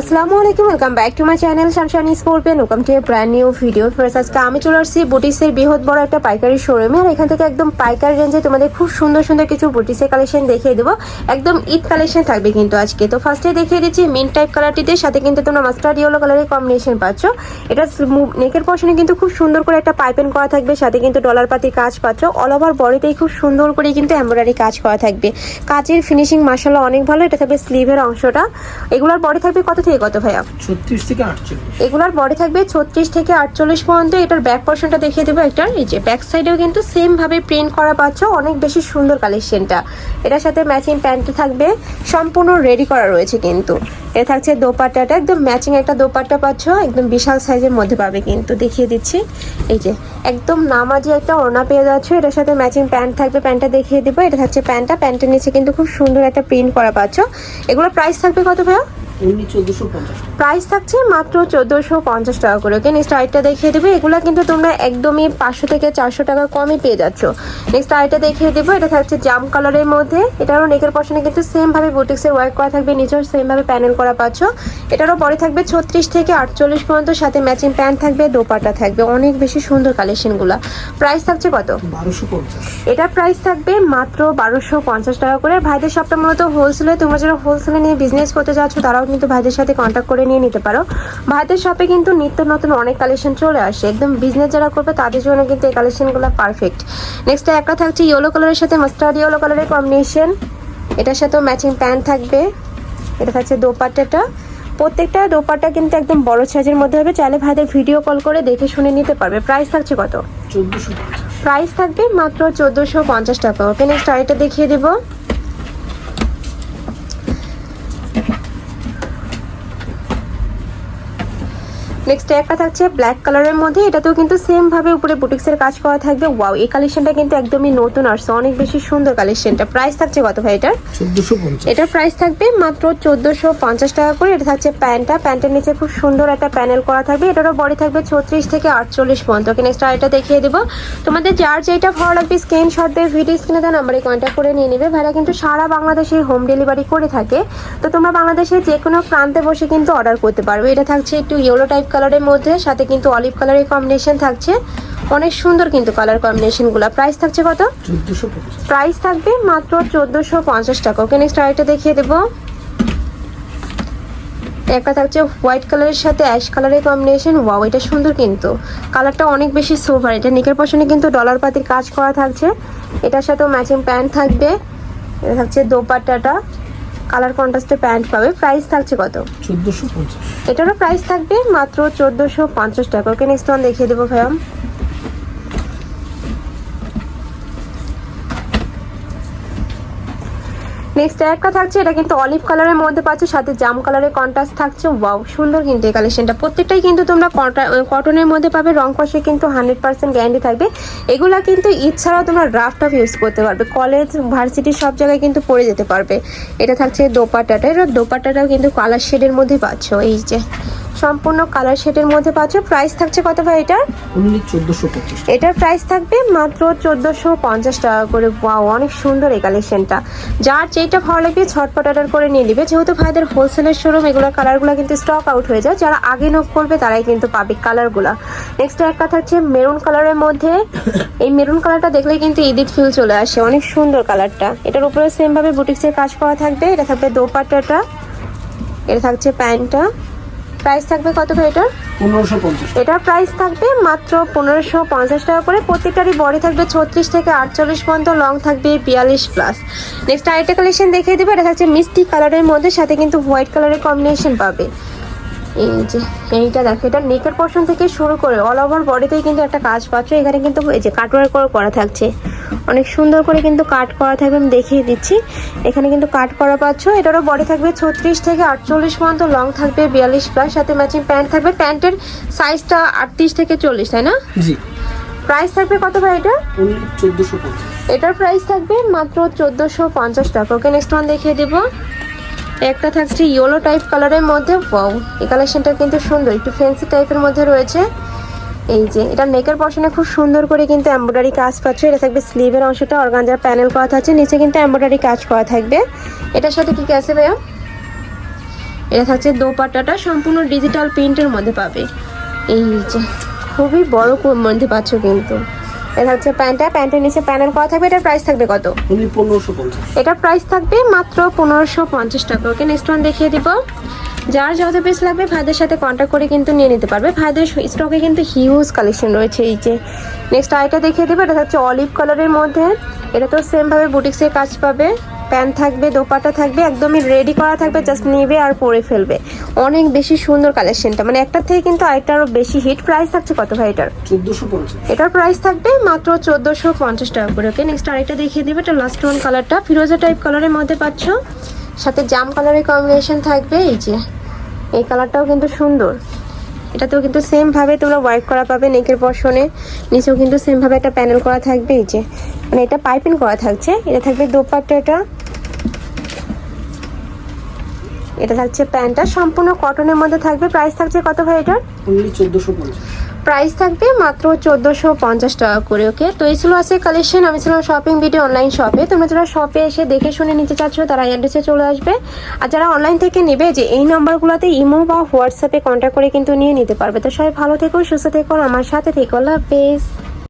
আসসালামু আলাইকুম welcome back to my channel সানশানি scorpion welcome to a brand new video first আজকে আমি চলে আসছি বুটিক্সের বৃহৎ বড় একটা পাইকারি শোরুমে আর এখান থেকে একদম পাইকারি রেঞ্জে তোমাদের খুব সুন্দর সুন্দর কিছু বুটিক্সের কালেকশন দেখিয়ে দেবো। একদম ঈদ কালেকশন থাকবে কিন্তু আজকে। তো ফার্স্টে দেখিয়ে দিচ্ছি মিন টাইপ কালারটিতে সাথে কিন্তু তোমরা মাস্টার্ড ইয়েলো কালারের কম্বিনেশন পাচ্ছ। এটা নেকের পশনে কিন্তু খুব সুন্দর করে একটা পাইপেন করা থাকবে, সাথে কিন্তু ডলার পাতির কাজ পাচ্ছ। অল ওভার বডিতেই খুব সুন্দর করে কিন্তু এমব্রয়ডারি কাজ করা থাকবে। কাজের ফিনিশিং মাসাল্লাহ অনেক ভালো, এটা থাকবে স্লিভের অংশটা। এগুলোর বডি থাকবে কত থেকে কত ভাইয়া? ছত্রিশ থেকে আটচল্লিশ। এগুলার বডি থাকবে ছত্রিশ থেকে আটচল্লিশ পর্যন্ত এটার ব্যাক পোর্শনটা দেখিয়ে দেবো একটা। এই যে ব্যাক সাইডেও কিন্তু সেম ভাবে প্রিন্ট করা পাচ্ছ অনেক বেশি সুন্দর কালেকশনটা এটার সাথে ম্যাচিং প্যান্ট থাকবে সম্পূর্ণ রেডি করা রয়েছে কিন্তু। এটা থাকছে দোপাট্টাটা একদম ম্যাচিং একটা দোপাট্টা পাচ্ছ একদম বিশাল সাইজের মধ্যে পাবে কিন্তু দেখিয়ে দিচ্ছি। এই যে একদম নামাজি একটা ওড়না পেয়ে যাচ্ছ এটার সাথে ম্যাচিং প্যান্ট থাকবে প্যান্টটা দেখিয়ে দেবো। এটা থাকছে প্যান্টটা প্যান্টের নিচে কিন্তু খুব সুন্দর একটা প্রিন্ট করা পাচ্ছ। এগুলোর প্রাইস থাকবে কত ভাইয়া? উনিশ চোদ্দশো পঞ্চাশ। প্রাইস থাকছে মাত্র চোদ্দোশো পঞ্চাশ টাকা করে। ওকে নেক্সট আইটটা দেখিয়ে দেবে। এগুলো কিন্তু তোমরা একদমই পাঁচশো থেকে চারশো টাকা কমই পেয়ে যাচ্ছ। নেক্সট আইটটা দেখিয়ে দেবো। এটা থাকছে জাম কালারের মধ্যে। এটারও নেকের পশনে কিন্তু সেম ভাবে বুটিক্সের ওয়ার্ক করা থাকবে। নিচেও সেমভাবে প্যানেল করা পাচ্ছ। এটারও পরে থাকবে ছত্রিশ থেকে আটচল্লিশ পর্যন্ত। সাথে ম্যাচিং প্যান্ট থাকবে দোপাটা থাকবে। অনেক বেশি সুন্দর কালেকশনগুলো প্রাইস থাকছে কত? এটার প্রাইস থাকবে মাত্র বারোশো পঞ্চাশ টাকা করে। ভাইদের সবটা মূলত হোলসেলে তোমরা যারা হোলসেলে নিয়ে বিজনেস করতে যাচ্ছ তারাও কিন্তু ভাইদের সাথে কন্ট্যাক্ট করে নিয়ে নিতে পারো। ভাইদের শপে কিন্তু নিত্য নতুন অনেক কালেকশন চলে আসে। একদম বিজনেস যারা করবে তাদের জন্য কিন্তু এই কালেকশনগুলো পারফেক্ট নেক্সট একটা থাকছে ইয়েলো কালারের সাথে মাস্টার্ড ইয়েলো কালারের কম্বিনেশন এটার সাথেও ম্যাচিং প্যান্ট থাকবে। এটা থাকছে দোপাট্টাটা। প্রত্যেকটা দোপাট্টা কিন্তু একদম বড় সাইজের মধ্যে হবে। চাইলে ভাইদের ভিডিও কল করে দেখে শুনে নিতে পারবে। প্রাইস থাকছে কত? প্রাইস থাকবে মাত্র চোদ্দোশো পঞ্চাশ টাকা। ওকে নেক্সট আরেকটা দেখিয়ে দেবো। নেক্সট একটা থাকছে ব্ল্যাক কালারের মধ্যে। এটাতেও কিন্তু সেম ভাবে উপরে বুটিক্সের কাজ করা থাকবে। ওয়াও এই কালেকশনটা কিন্তু একদমই নতুন আসছে অনেক বেশি সুন্দর কালেকশনটা প্রাইস থাকছে কত ভাই এটার? এটার প্রাইস থাকবে মাত্র চোদ্দোশো পঞ্চাশ টাকা করে। এটা থাকছে প্যান্টটা। প্যান্টের নিচে খুব সুন্দর একটা প্যানেল করা থাকবে। এটারও বডি থাকবে ছত্রিশ থেকে আটচল্লিশ পর্যন্ত। ওকে নেক্সট আরেকটা দেখিয়ে দেবো। তোমাদের যার যেটা ভালো লাগবে স্ক্রিনশট দিয়ে ভিডিও স্ক্রিনে দেওয়া নাম্বারে কন্ট্যাক্ট করে নিয়ে নেবে। ভাইরা কিন্তু সারা বাংলাদেশে হোম ডেলিভারি করে থাকে। তো তোমরা বাংলাদেশের যে কোনো প্রান্তে বসে কিন্তু অর্ডার করতে পারবে। এটা থাকছে একটু ইয়েলো টাইপ কালারের মধ্যে সাথে কিন্তু অলিভ কালারের কম্বিনেশন থাকছে। অনেক সুন্দর কিন্তু কালার কম্বিনেশনগুলো প্রাইস থাকছে কত? প্রাইস থাকবে মাত্র চোদ্দোশো পঞ্চাশ টাকা। ওকে নেক্সট আরেকটা দেখিয়ে দেবো। একটা থাকছে হোয়াইট কালারের সাথে অ্যাশ কালারের কম্বিনেশন ওয়াও এটা সুন্দর কিন্তু। কালারটা অনেক বেশি সোভার এটা নিকের পশনে কিন্তু ডলার পাতির কাজ করা থাকছে। এটার সাথেও ম্যাচিং প্যান্ট থাকবে। এটা থাকছে দোপাট্টাটা। কালার কন্ট্রাস্টে প্যান্ট পাবে। প্রাইস থাকছে কত? চোদ্দশো পঞ্চাশ। এটারও প্রাইস থাকবে মাত্র চোদ্দোশো পঞ্চাশ টাকা। ওকে নেক্সট ওয়ান দেখিয়ে দেবো ভাইয়া। নেক্সট একটা থাকছে এটা কিন্তু অলিভ কালারের মধ্যে পাচ্ছ, সাথে জাম কালারের কন্ট্রাস্ট থাকছে। ওয়াও সুন্দর কিন্তু এই কালেকশনটা প্রত্যেকটাই কিন্তু তোমরা কটনের মধ্যে পাবে, রং কষে কিন্তু হান্ড্রেড পার্সেন্ট গ্যারান্টি থাকবে। এগুলো কিন্তু ইচ্ছাড়াও তোমরা ড্রাফট অফ ইউজ করতে পারবে। কলেজ ভার্সিটি সব জায়গায় কিন্তু পরে যেতে পারবে। এটা থাকছে দোপাটাটা এবার দোপাটাটাও কিন্তু কালার শেডের মধ্যে পাচ্ছ, এই যে। সম্পূর্ণ কালার শেডের মধ্যে পাচ্ছ। প্রাইস থাকছে কত ভাই এটার? এটার প্রাইস থাকবে মাত্র চোদ্দোশো পঞ্চাশ টাকা করে। ওয়াও অনেক সুন্দর এই কালেকশনটা যার যেটা ভালো লাগবে ছটপট অর্ডার করে নিয়ে নিবে। যেহেতু ভাইদের হোলসেলের শোরুম এগুলো কালারগুলো কিন্তু স্টক আউট হয়ে যায়। যারা আগে নোক করবে তারাই কিন্তু পাবে কালারগুলো নেক্সট একটা থাকছে মেরুন কালারের মধ্যে। এই মেরুন কালারটা দেখলে কিন্তু ইদিত ফিল চলে আসে। অনেক সুন্দর কালারটা এটার উপরে সেম ভাবে বুটিক্সের কাজ করা থাকবে। এটা থাকবে দোপাট্টাটা। এটা থাকছে প্যান্টটা। প্রাইস থাকবে কত করে এটার? পনেরোশো পঞ্চাশ এটার প্রাইস থাকবে মাত্র পনেরোশো পঞ্চাশ টাকা করে। প্রত্যেকটারই বডি থাকবে ছত্রিশ থেকে আটচল্লিশ পর্যন্ত লং থাকবে বিয়াল্লিশ প্লাস নেক্সট আরেকটা কালেকশন দেখিয়ে দেবে এটা থাকছে মিষ্টি কালারের মধ্যে সাথে কিন্তু হোয়াইট কালারের কম্বিনেশন পাবে। এই যে এইটা দেখো এটা নেকের পশন থেকে শুরু করে অল ওভার বডিতেই কিন্তু একটা কাজ পাচ্ছ। এখানে কিন্তু এই যে কাটওয়ার করে করা থাকছে। অনেক সুন্দর করে কিন্তু কাট করা থাকবে আমি দেখিয়ে দিচ্ছি। এখানে কিন্তু কাট করা পাচ্ছ এটারও বডি থাকবে ছত্রিশ থেকে আটচল্লিশ পর্যন্ত লং থাকবে বিয়াল্লিশ প্লাস সাথে ম্যাচিং প্যান্ট থাকবে। প্যান্টের সাইজটা আটত্রিশ থেকে চল্লিশ তাই না? জি। প্রাইস থাকবে কত ভাই এটা? এটার প্রাইস থাকবে মাত্র চোদ্দোশো পঞ্চাশ টাকা। ওকে নেক্সট ওয়ান দেখিয়ে দেবো। একটা থাকছে ইয়েলো টাইপ কালারের মধ্যে ওয়াও এই কালেকশনটা কিন্তু সুন্দর একটু ফ্যান্সি টাইপের মধ্যে রয়েছে। এই যে এটা নেকের পশনে খুব সুন্দর করে কিন্তু এমব্রয়ডারি কাজ পাচ্ছ এটা থাকবে স্লিভের অংশটা অর্গানজার প্যানেল করা থাকছে নিচে কিন্তু এমব্রয়ডারি কাজ করা থাকবে। এটার সাথে কি কি আছে ভাইয়া? এটা থাকছে দোপাট্টাটা সম্পূর্ণ ডিজিটাল প্রিন্টের মধ্যে পাবে। এই যে খুবই বড় মধ্যে পাচ্ছ কিন্তু। এটা হচ্ছে প্যান্টটা প্যান্টের নিচে প্যানেল করা থাকবে। এটার প্রাইস থাকবে কত? পনেরোশো পঞ্চাশ। এটার প্রাইস থাকবে মাত্র পনেরোশো পঞ্চাশ টাকা। ওকে নেক্সট ওয়ান দেখিয়ে দিব। যার যত পিস লাগবে ভাইদের সাথে কন্ট্যাক্ট করে কিন্তু নিয়ে নিতে পারবে। ভাইদের স্টকে কিন্তু হিউজ কালেকশন রয়েছে এই যে। নেক্সট আইটা দেখিয়ে দেবে এটা হচ্ছে অলিভ কালারের মধ্যে। এটা তো সেমভাবে বুটিক্সের কাজ পাবে। প্যান্ট থাকবে দোপাটা থাকবে একদমই রেডি করা থাকবে জাস্ট নেবে আর পরে ফেলবে। অনেক বেশি সুন্দর কালেকশনটা মানে একটার থেকে কিন্তু আরেকটা আরও বেশি হিট প্রাইস থাকছে কত ভাই এটার? এটার প্রাইস থাকবে মাত্র চোদ্দোশো পঞ্চাশ টাকা করে। ওকে নেক্সট আরেকটা দেখিয়ে দেবে এটা লাস্ট ওয়ান কালারটা ফিরোজা টাইপ কালারের মধ্যে পাচ্ছ। সাথে জাম কালারের কম্বিনেশন থাকবে, এই যে। এই কালারটাও কিন্তু সুন্দর। এটাতেও কিন্তু সেম ভাবে তোমরা ওয়ার্ক করা পাবে নেকের পশনে নিচেও কিন্তু সেম ভাবে একটা প্যানেল করা থাকবে, এই যে। মানে এটা পাইপিং করা থাকছে। এটা থাকবে দোপাট্টাটা। এটা থাকছে প্যান্টটা। সম্পূর্ণ কটনের মধ্যে থাকবে। প্রাইস থাকছে কত ভাই এটার? চোদ্দোশো পঞ্চাশ। প্রাইস থাকবে মাত্র চোদ্দোশো পঞ্চাশ টাকা করে ওকে তো এই ছিল আজকে কালেকশন আমি ছিলাম শপিং ভিডিও অনলাইন শপে তোমরা যারা শপে এসে দেখে শুনে নিতে চাচ্ছ, তারা অ্যাড্রেসে চলে আসবে। আর যারা অনলাইন থেকে নেবে, যে এই নাম্বারগুলোতে ইমো বা হোয়াটসঅ্যাপে কন্ট্যাক্ট করে কিন্তু নিয়ে নিতে পারবে। তো সবাই ভালো থেকো, সুস্থ থেকো আমার সাথে থেকো। আল্লাহ হাফেজ।